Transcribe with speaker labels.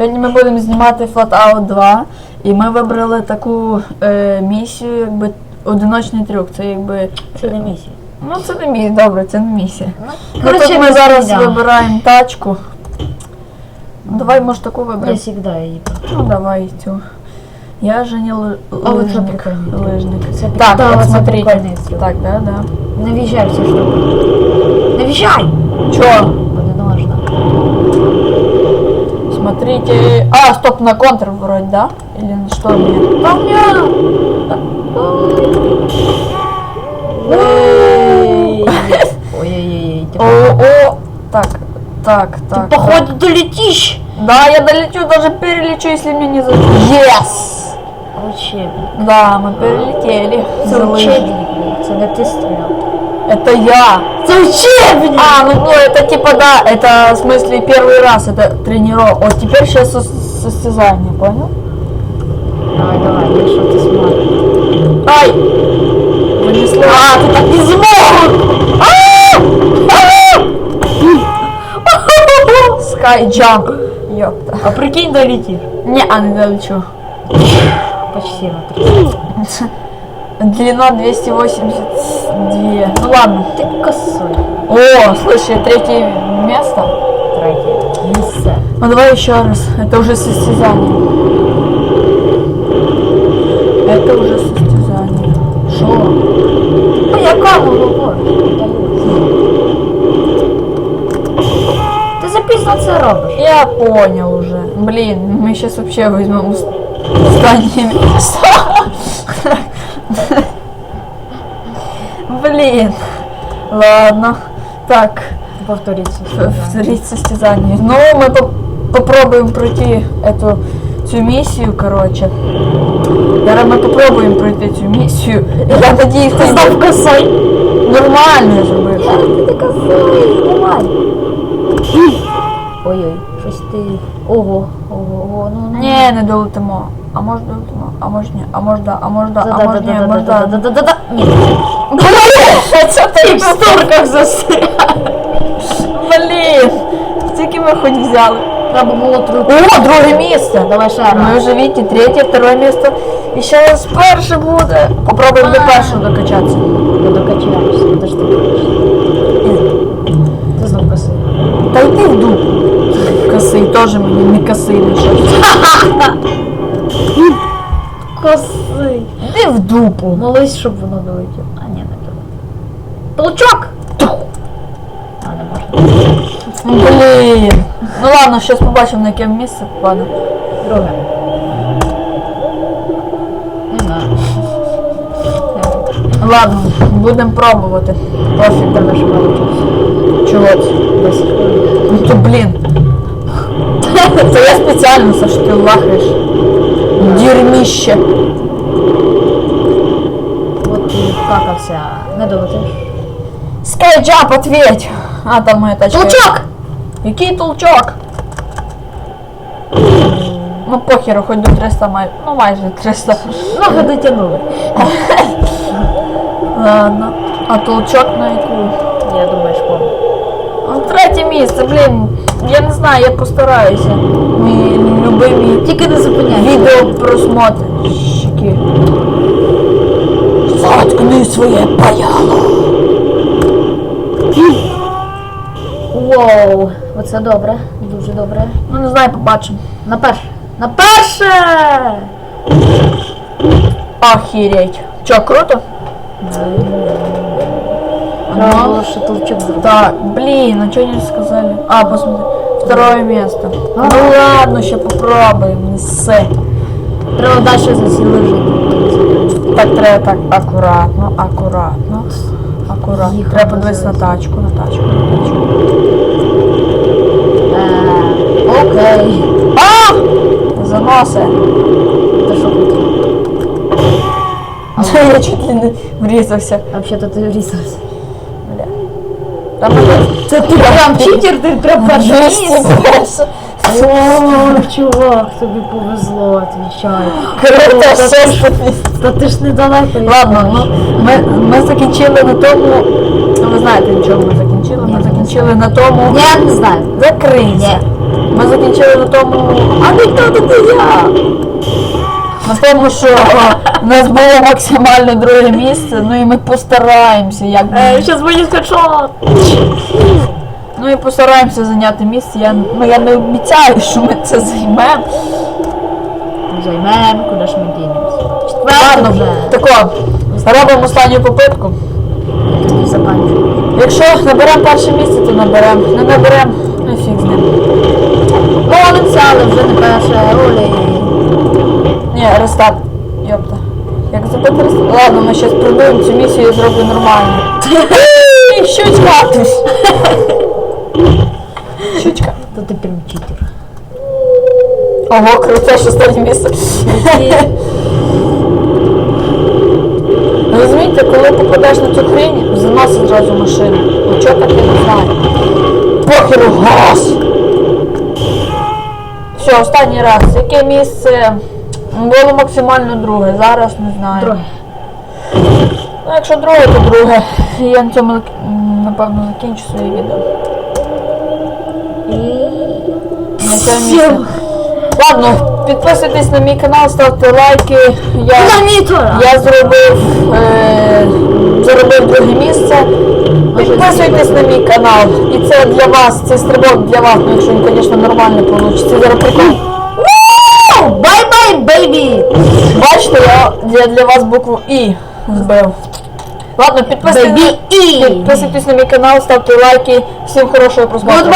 Speaker 1: Сьогодні ми будемо знімати Flatout 2, і ми вибрали таку е, місію, якби одиночний трюк. Це якби.
Speaker 2: Це не місія.
Speaker 1: Ну це не місія, добре, це не місія. Ну,
Speaker 2: коротше,
Speaker 1: тут ми зараз
Speaker 2: йдемо.
Speaker 1: вибираємо тачку. Ну, Давай, може, таку
Speaker 2: Я
Speaker 1: виберемо.
Speaker 2: завжди її.
Speaker 1: Ну давай цю. Я Женя л-
Speaker 2: А от це
Speaker 1: лижник.
Speaker 2: прикольний трюк. Це
Speaker 1: Так,
Speaker 2: да,
Speaker 1: от
Speaker 2: це
Speaker 1: смотрите.
Speaker 2: прикольний трюк.
Speaker 1: Так, да, да.
Speaker 2: Не в'їжджай в цю штуку.
Speaker 1: Смотрите. А, стоп, на контр вроде, да? Или на что нет? Эй.
Speaker 2: Ой-ой-ой. Ти,
Speaker 1: О, о, так, так, так.
Speaker 2: ти походу долетиш!
Speaker 1: Да, я долечу, даже перелечу, если мне не за... Yes!
Speaker 2: Учебник.
Speaker 1: Да, мы перелетели.
Speaker 2: Це
Speaker 1: За лыжи.
Speaker 2: учебник. Це не ти.
Speaker 1: Это я.
Speaker 2: Це учебник!
Speaker 1: А, ну, ну это типа да, это в смысле первый раз, это тренировка. Вот теперь сейчас состязание, понял?
Speaker 2: Давай, давай, я що ти смотриш?
Speaker 1: Ай! Понесло. А, ты так не смог! Sky jump. Ёпта.
Speaker 2: А прикинь, долетиш.
Speaker 1: Не, а не долечу.
Speaker 2: Почти на 30.
Speaker 1: Длина 282. Ну ладно.
Speaker 2: Ти косой.
Speaker 1: О, слышь, я третье место.
Speaker 2: Третє. Місце.
Speaker 1: Ну давай еще раз. Это уже состязание. Это уже состязание. Шо?
Speaker 2: А яка ну говориш? Ти запізно це робиш.
Speaker 1: Я понял уже. Блин, мы сейчас вообще возьмем здание. Блин. Ладно. Так,
Speaker 2: Повторіться.
Speaker 1: повторить состязание. Ну, мы по- попробуем пройти эту всю миссию, короче. Зараз мы попробуем пройти эту миссию. Я надеюсь, ты
Speaker 2: Став косой.
Speaker 1: нормально же будет.
Speaker 2: Ти косой, давай. Ой-ой, щось ти. Ого, ого, ого, ну ну.
Speaker 1: Не, не долетимо. А може долетимо? А може ні? А може да, а може да, а може ні, а може да.
Speaker 2: Да-да-да-да-да-да-да-да. Ні.
Speaker 1: Ти
Speaker 2: В стурках застряг.
Speaker 1: Блін! Скільки ми хоч взяли?
Speaker 2: Треба було трубку.
Speaker 1: О, друге місце!
Speaker 2: Давай ще
Speaker 1: Ми
Speaker 2: раз.
Speaker 1: вже видите, третє, второе місце. І ще з перше буде. Попробуємо до першого докачатися.
Speaker 2: Я докачаєшся, подожди. Ти знов косий.
Speaker 1: Та йди в дупу. Косий теж мені не косий щось.
Speaker 2: Косий.
Speaker 1: Іди в дупу.
Speaker 2: Молись, щоб воно долетіло. А, ні, не туди. Толчок!
Speaker 1: Блін. Ну ладно, зараз побачимо на яке місце попаде.
Speaker 2: Друге. Не знаю.
Speaker 1: Ладно, будемо пробувати. Пофіг.
Speaker 2: Тебе ж вилучився.
Speaker 1: Чого це?
Speaker 2: 10 хвилин.
Speaker 1: Ну то блін. Це я спеціально, що ти лахаєш. Дірміще.
Speaker 2: От ти вкакався. Не долетиш.
Speaker 1: Скайджап, ответь! А, там моя тачка.
Speaker 2: Толчок!
Speaker 1: Який толчок? Ну похеру, хоч до 300 майже. Ну майже 300.
Speaker 2: Ноги дотягнули.
Speaker 1: Ладно. А толчок на яку?
Speaker 2: Я думаю, шкода.
Speaker 1: Ну, третє місце, блін. Я не знаю, я постараюся. Мій любимі
Speaker 2: Тільки не зупиняйся.
Speaker 1: відео просмотрщики. Заткни своє паяло.
Speaker 2: Воу, оце добре, дуже добре.
Speaker 1: Ну не знаю, побачимо.
Speaker 2: На перше. На перше!
Speaker 1: Охереть. Чо, круто?
Speaker 2: Треба було ще толчок зробити.
Speaker 1: Так, блин, а что не сказали? А, посмотри. Второе место. Ну ладно, сейчас попробуем. Не ссы.
Speaker 2: Треба далі за ці лижі.
Speaker 1: Так, треба так, акуратно, акуратно. Акуратно.
Speaker 2: Їхала
Speaker 1: Треба подивитися на тачку, на тачку, на тачку.
Speaker 2: Е, Окей.
Speaker 1: А! Заноси.
Speaker 2: Ти що хотів?
Speaker 1: Я чуть ли не врізався.
Speaker 2: Взагалі-то ти врізався.
Speaker 1: Бля. Там
Speaker 2: Це ти прям читер, ти прям перше
Speaker 1: 200
Speaker 2: місце.
Speaker 1: песо.
Speaker 2: О, чувак, тобі повезло, отвечаю.
Speaker 1: Круто,
Speaker 2: Та ти ж-
Speaker 1: шесте
Speaker 2: Та ти ж недалеко.
Speaker 1: Ладно, ну ми, ми закінчили на тому. Ну ви знаєте, на чому ми закінчили? Ми закінчили на тому.
Speaker 2: Я не знаю.
Speaker 1: Закрийся. Ми закінчили на тому.
Speaker 2: А ти хто такий я?
Speaker 1: На тому, що в нас було максимально друге місце, ну і ми постараємося, як
Speaker 2: Ей, зараз буде скачот.
Speaker 1: ну і постараємося зайняти місце. Я, ну я не обіцяю, що ми це займемо.
Speaker 2: Займем, куди ж ми дінемось.
Speaker 1: Ладно,
Speaker 2: вже.
Speaker 1: тако, робимо останню попитку.
Speaker 2: Тоді.
Speaker 1: Якщо наберемо перше місце, то наберемо. Не наберемо, ну фіг з ним.
Speaker 2: Молимося, але вже не перше. Олей.
Speaker 1: Ні, рестарт. Йопта. Як забити рестарт? Ладно, ми зараз продуємо цю місію і зроблю нормально. Щучка! Щучка.
Speaker 2: То ти прям читер.
Speaker 1: Ого, круте, що останнє місце. Розумієте, коли попадеш на цю хрень, заносить зразу машину. Ну чого так я не знаю. Похеру газ! Все, останній раз. Яке місце? Було максимально друге, зараз не знаю.
Speaker 2: Друге.
Speaker 1: Ну, якщо друге, то друге. Я на цьому напевно закінчу своє відео. І На цьому місці. Ладно, підписуйтесь на мій канал, ставте лайки. Я, я зробив, е, заробив друге місце. Підписуйтесь на мій канал. І це для вас, цей стрибок для вас, ну якщо він, звісно, нормально вийде. Зараз прикол.
Speaker 2: Бай-бай, бейбі!
Speaker 1: Бачите, я, я для вас букву І збив. Ладно, підписуйтесь, підписуйтесь на мій канал, ставте лайки. Всім хорошого просмотру.